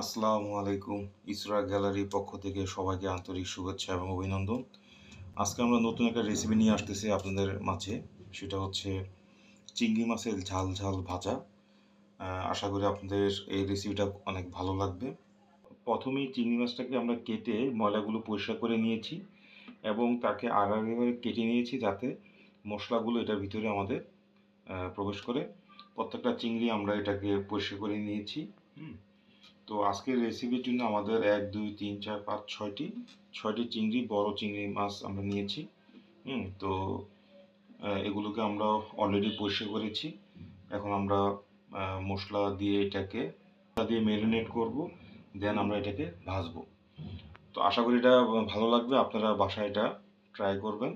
আসসালামু আলাইকুম। ইসরা গ্যালারির পক্ষ থেকে সবাইকে আন্তরিক শুভেচ্ছা এবং অভিনন্দন। আজকে আমরা নতুন একটা রেসিপি নিয়ে আসতেছি আপনাদের মাঝে। সেটা হচ্ছে চিংড়ি মাছের ঝাল ঝাল ভাজা। আশা করি আপনাদের এই রেসিপিটা অনেক ভালো লাগবে। প্রথমেই চিংড়ি মাছটাকে আমরা কেটে ময়লাগুলো পরিষ্কার করে নিয়েছি এবং তাকে করে কেটে নিয়েছি যাতে মশলাগুলো এটার ভিতরে আমাদের প্রবেশ করে। প্রত্যেকটা চিংড়ি আমরা এটাকে পরিষ্কার করে নিয়েছি। হুম। তো আজকের রেসিপির জন্য আমাদের এক, দুই, তিন, চার, পাঁচ, ছয়টি ছয়টি চিংড়ি, বড় চিংড়ি মাছ আমরা নিয়েছি। হুম, তো এগুলোকে আমরা অলরেডি পরিষ্কার করেছি। এখন আমরা মশলা দিয়ে এটাকে দিয়ে ম্যারিনেট করব দেন আমরা এটাকে ভাজবো। তো আশা করি এটা ভালো লাগবে, আপনারা বাসায় এটা ট্রাই করবেন।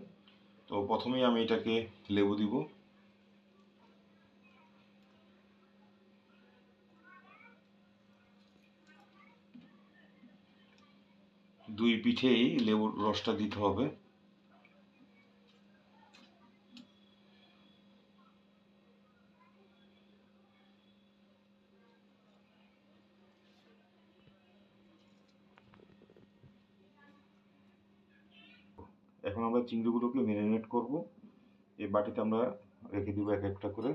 তো প্রথমেই আমি এটাকে লেবু দিব। দুই পিঠেই লেবুর রসটা দিতে হবে। এখন আমরা চিংড়িগুলোকে ম্যারিনেট করব। এই বাটিতে আমরা রেখে দিব এক একটা করে।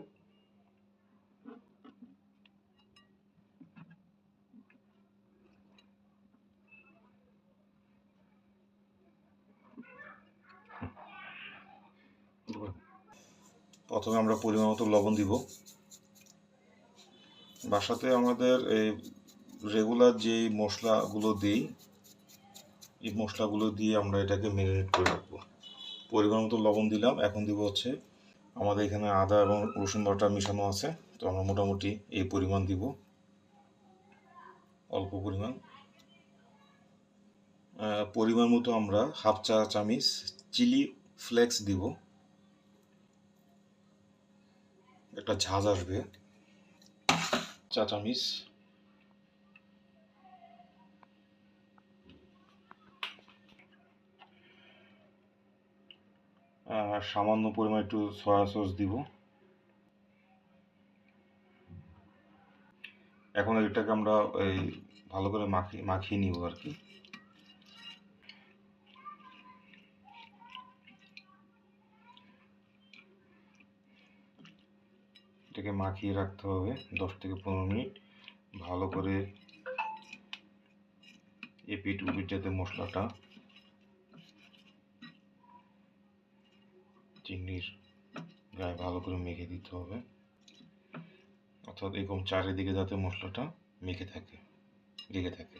প্রথমে আমরা পরিমাণ মতো লবণ দিব। বাসাতে আমাদের এই রেগুলার যে মশলাগুলো দিই, এই মশলাগুলো দিয়ে আমরা এটাকে ম্যারিনেট করে রাখব। পরিমাণ মতো লবণ দিলাম, এখন দিব হচ্ছে আমাদের এখানে আদা এবং রসুন বাটা মিশানো আছে, তো আমরা মোটামুটি এই পরিমাণ দিব। অল্প পরিমাণ। পরিমাণ মতো আমরা হাফ চা চামিচ চিলি ফ্লেক্স দিব। একটা ঝাঁজ আসবে। চা চামিচ সামান্য পরিমাণ একটু সয়া সস দিব। এখন এটাকে আমরা এই ভালো করে মাখিয়ে মাখিয়ে নিব আর কি। এটাকে মাখিয়ে রাখতে হবে দশ থেকে পনেরো মিনিট। ভালো করে এপিট উপিট যাতে মশলাটা চিংড়ির গায়ে ভালো করে মেখে দিতে হবে। অর্থাৎ এরকম চারিদিকে যাতে মশলাটা মেখে থাকে, লেগে থাকে।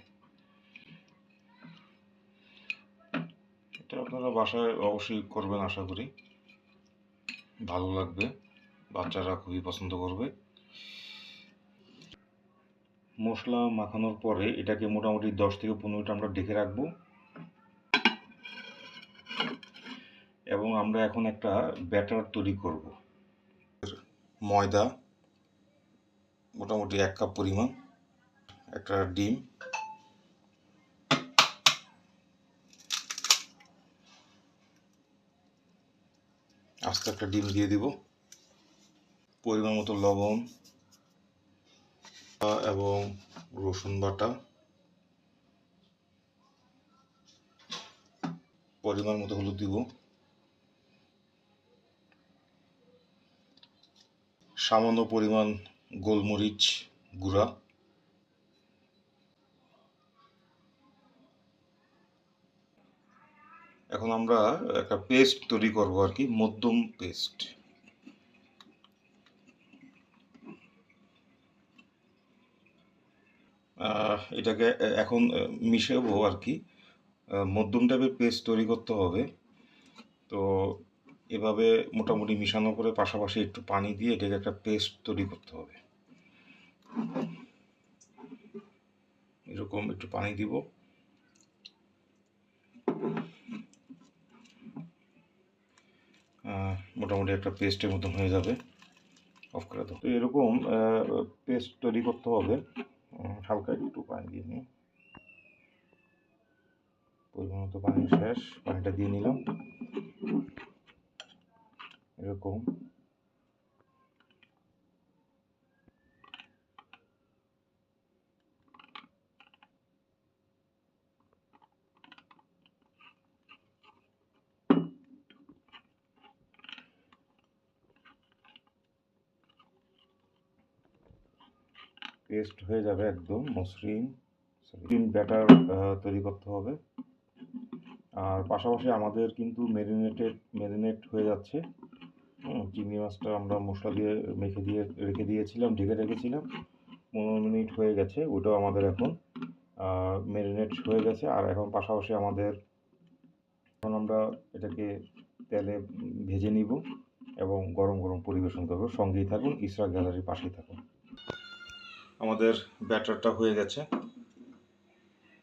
এটা আপনারা বাসায় অবশ্যই করবেন, আশা করি। ভালো লাগবে। বাচ্চারা খুবই পছন্দ করবে। মশলা মাখানোর পরে এটাকে মোটামুটি দশ থেকে পনেরো মিনিট আমরা ঢেকে রাখব। এবং আমরা এখন একটা ব্যাটার তৈরি করব। ময়দা, মোটামুটি এক কাপ পরিমাণ, একটা ডিম। আস্তে একটা ডিম দিয়ে দিব। পরিমাণ মতো লবণ এবং রসুন বাটা। পরিমাণ মতো হলুদ দিব। সামান্য পরিমাণ গোলমরিচ গুঁড়া। এখন আমরা একটা পেস্ট তৈরি করব আর কি, মধ্যম পেস্ট। এটাকে এখন মিশাবো আর কি। মধ্যম টাইপের পেস্ট তৈরি করতে হবে। তো এভাবে মোটামুটি মিশানো করে পাশাপাশি একটু পানি দিয়ে এটাকে একটা পেস্ট তৈরি করতে হবে। এরকম একটু পানি দিব। মোটামুটি একটা পেস্টের মতন হয়ে যাবে। অফ করে তো এরকম পেস্ট তৈরি করতে হবে। হালকা একটু পানি দিয়ে নিই। পরিমাণ মতো পানি শেষ পানিটা দিয়ে নিলাম। এরকম। পেস্ট হয়ে যাবে একদম মসৃণ। মসৃণ ব্যাটার তৈরি করতে হবে। আর পাশাপাশি আমাদের কিন্তু ম্যারিনেটেড ম্যারিনেট হয়ে যাচ্ছে। চিংড়ি মাছটা আমরা মশলা দিয়ে মেখে দিয়ে রেখে দিয়েছিলাম, ঢেকে রেখেছিলাম। পনেরো মিনিট হয়ে গেছে, ওটাও আমাদের এখন ম্যারিনেট হয়ে গেছে। আর এখন পাশাপাশি আমাদের, এখন আমরা এটাকে তেলে ভেজে নিব এবং গরম গরম পরিবেশন করব। সঙ্গেই থাকুন, ইসরা গ্যালারির পাশেই থাকুন। আমাদের ব্যাটারটা হয়ে গেছে।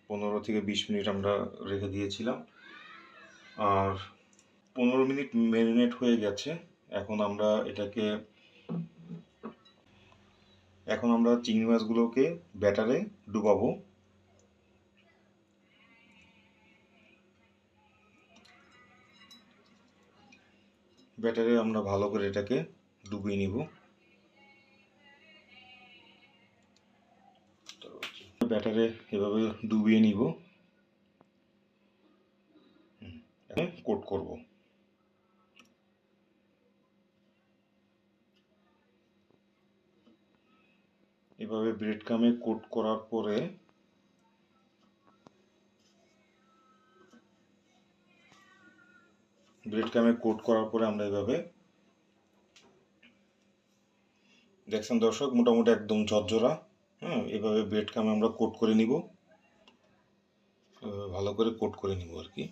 পনেরো থেকে বিশ মিনিট আমরা রেখে দিয়েছিলাম। আর পনেরো মিনিট ম্যারিনেট হয়ে গেছে। এখন আমরা এটাকে, এখন আমরা চিংড়ি মাছগুলোকে ব্যাটারে ডুবাবো। ব্যাটারে আমরা ভালো করে এটাকে ডুবিয়ে নিব। ব্যাটারে এভাবে ডুবিয়ে নিব। কোট করব। এভাবে ব্রেড কামে কোট করার পরে ব্রেড কামে কোট করার পরে আমরা এভাবে দেখছেন দর্শক, মোটামুটি একদম ঝরঝরা। হ্যাঁ এভাবে ব্রেড কামে আমরা কোট করে নিব। ভালো করে কোট করে নিব আর কি।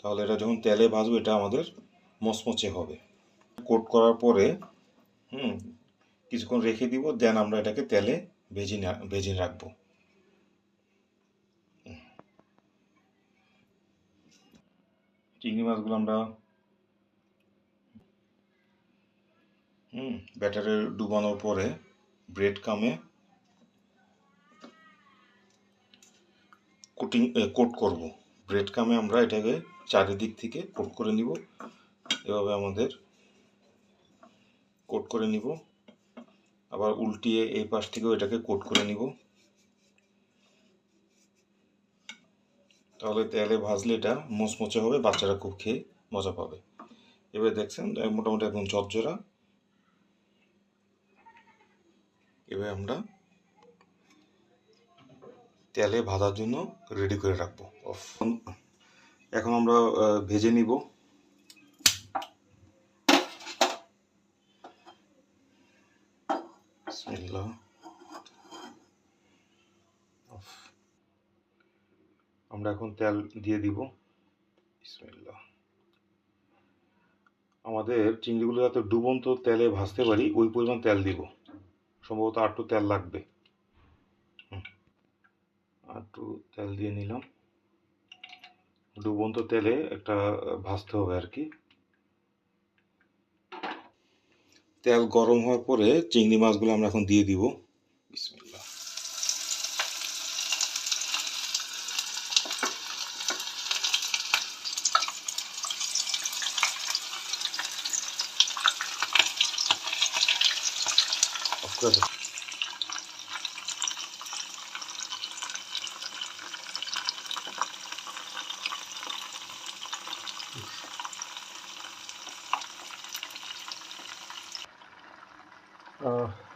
তাহলে এটা যখন তেলে ভাজবো, এটা আমাদের মচমচে হবে। কোট করার পরে, হুম, কিছুক্ষণ রেখে দিব দেন আমরা এটাকে তেলে ভেজে ভেজে রাখব। চিংড়ি মাছগুলো আমরা, হুম ব্যাটারে ডুবানোর পরে ব্রেড কামে কোটিং কোট করব। ব্রেড কামে আমরা এটাকে চারিদিক থেকে কোট করে নিব। এভাবে আমাদের কোট করে নিব। আবার উল্টিয়ে এই পাশ থেকেও এটাকে কোট করে নিব। তাহলে তেলে ভাজলে এটা মোচমোচে হবে, বাচ্চারা খুব খেয়ে মজা পাবে। এবার দেখছেন মোটামুটি একদম ঝরঝরা। এবার আমরা তেলে ভাজার জন্য রেডি করে রাখব। এখন আমরা ভেজে নিব। আমরা এখন তেল দিয়ে দিব। আমাদের চিংড়িগুলো যাতে ডুবন্ত তেলে ভাজতে পারি, ওই পরিমাণ তেল দিব। সম্ভবত একটু তেল লাগবে। একটু তেল দিয়ে নিলাম। ডুবন্ত তেলে একটা ভাজতে হবে আর কি। তেল গরম হওয়ার পরে চিংড়ি মাছগুলো আমরা এখন দিয়ে দিব।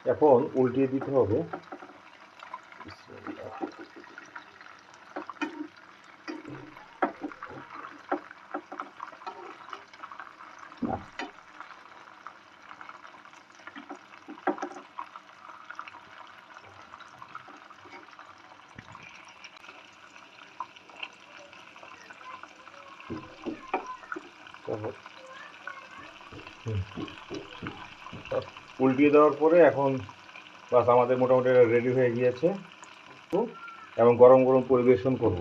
এখন উল্টিয়ে দিতে হবে। উল্টিয়ে দেওয়ার পরে এখন বাস আমাদের মোটামুটি রেডি হয়ে গিয়েছে। এবং গরম গরম পরিবেশন করব।